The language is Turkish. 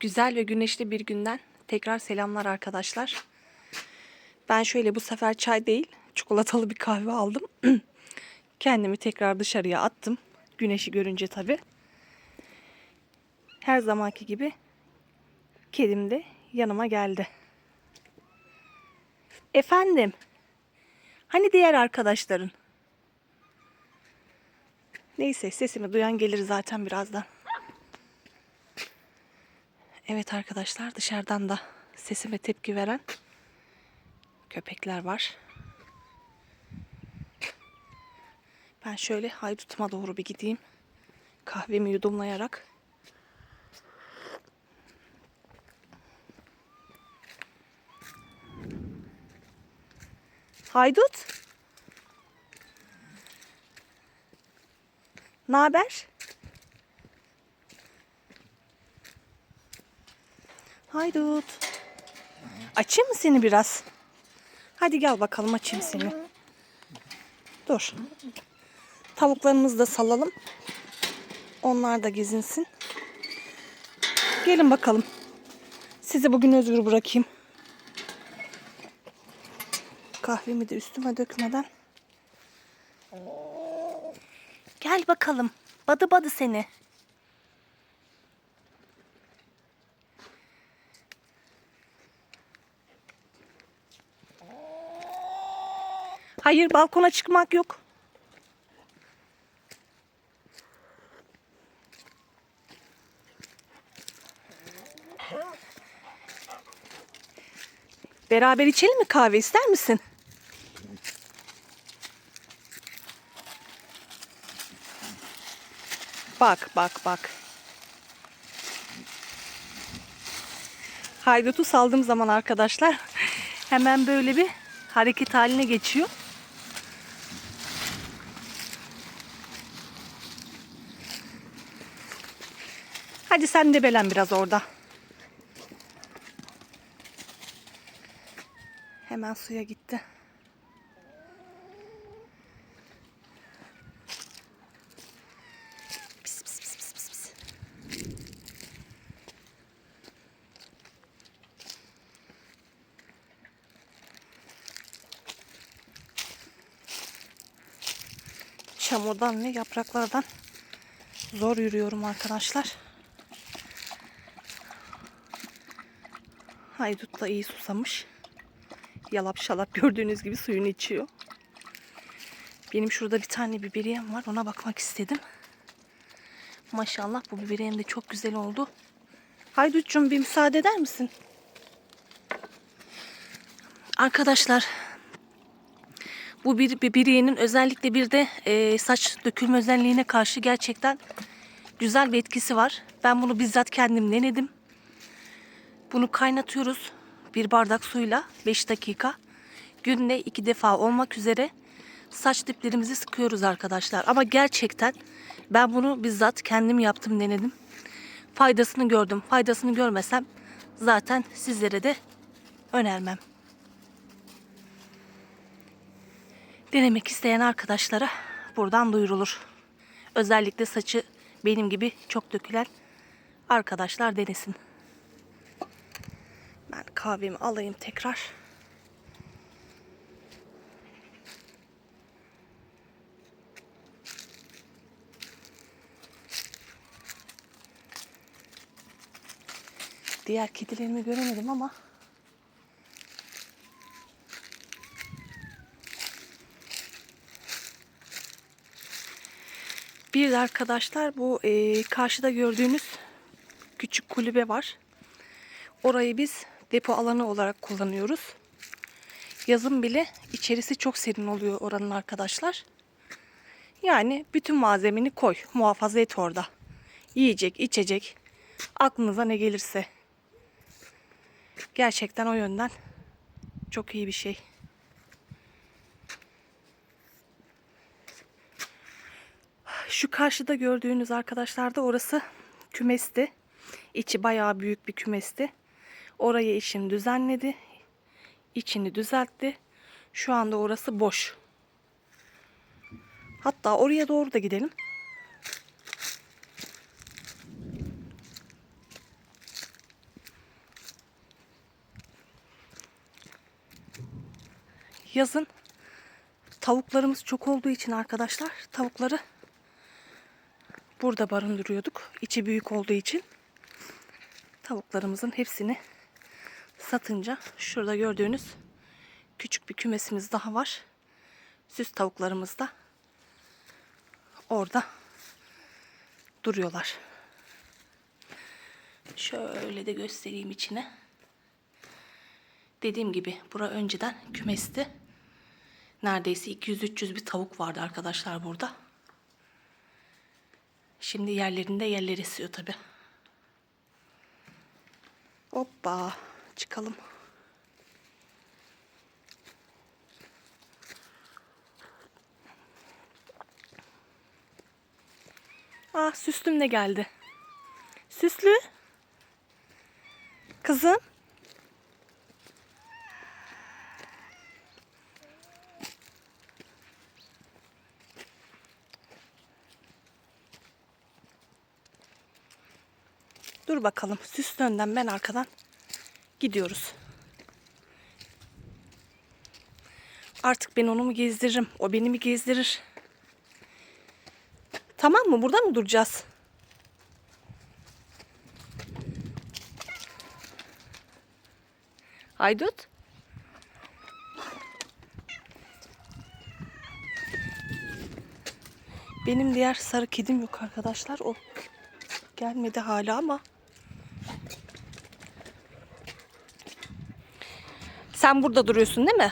Güzel ve güneşli bir günden tekrar selamlar arkadaşlar. Ben şöyle bu sefer çay değil, çikolatalı bir kahve aldım. Kendimi tekrar dışarıya attım. Güneşi görünce tabii. Her zamanki gibi kedim de yanıma geldi. Efendim. Hani diğer arkadaşların? Neyse sesimi duyan gelir zaten birazdan. Evet arkadaşlar dışarıdan da sesime tepki veren köpekler var. Ben şöyle haydutuma doğru bir gideyim. Kahvemi yudumlayarak. Haydut. Ne haber? Haydut. Açayım mı seni biraz? Hadi gel bakalım açayım seni. Dur. Tavuklarımızı da salalım. Onlar da gezinsin. Gelin bakalım. Sizi bugün özgür bırakayım. Kahvemi de üstüme dökmeden. Gel bakalım. Badı badı seni. Hayır balkona çıkmak yok. Beraber içelim mi kahve ister misin? Bak bak bak. Haydutu saldığım zaman arkadaşlar hemen böyle bir hareket haline geçiyor. Hadi sen de belen biraz orada. Hemen suya gitti. Pis, pis, pis, pis, pis. Çamurdan ve yapraklardan zor yürüyorum arkadaşlar. Haydut da iyi susamış. Yalap şalap gördüğünüz gibi suyunu içiyor. Benim şurada bir tane biberiyem var. Ona bakmak istedim. Maşallah bu biberiyem de çok güzel oldu. Haydut'cum bir müsaade eder misin? Arkadaşlar bu bir biberiyenin özellikle bir de e, saç dökülme özelliğine karşı gerçekten güzel bir etkisi var. Ben bunu bizzat kendim denedim. Bunu kaynatıyoruz bir bardak suyla 5 dakika. Günde iki defa olmak üzere saç diplerimizi sıkıyoruz arkadaşlar. Ama gerçekten ben bunu bizzat kendim yaptım denedim. Faydasını gördüm. Faydasını görmesem zaten sizlere de önermem. Denemek isteyen arkadaşlara buradan duyurulur. Özellikle saçı benim gibi çok dökülen arkadaşlar denesin. Ben kahvemi alayım tekrar. Diğer kedilerimi göremedim ama Bir de arkadaşlar bu e, karşıda gördüğünüz küçük kulübe var. Orayı biz depo alanı olarak kullanıyoruz. Yazın bile içerisi çok serin oluyor oranın arkadaşlar. Yani bütün malzemeni koy, muhafaza et orada. Yiyecek, içecek, aklınıza ne gelirse. Gerçekten o yönden çok iyi bir şey. Şu karşıda gördüğünüz arkadaşlar da orası kümesti. İçi bayağı büyük bir kümesti. Orayı eşim düzenledi. İçini düzeltti. Şu anda orası boş. Hatta oraya doğru da gidelim. Yazın tavuklarımız çok olduğu için arkadaşlar tavukları burada barındırıyorduk. İçi büyük olduğu için tavuklarımızın hepsini satınca şurada gördüğünüz küçük bir kümesimiz daha var. Süs tavuklarımız da orada duruyorlar. Şöyle de göstereyim içine. Dediğim gibi bura önceden kümesti. Neredeyse 200-300 bir tavuk vardı arkadaşlar burada. Şimdi yerlerinde yerleri esiyor tabi. Hoppa çıkalım. Ah süslüm de geldi. Süslü. Kızım. Dur bakalım. Süslü önden ben arkadan gidiyoruz. Artık ben onu mu gezdiririm? O beni mi gezdirir? Tamam mı? Burada mı duracağız? Haydut. Benim diğer sarı kedim yok arkadaşlar. O gelmedi hala ama. Sen burada duruyorsun değil mi?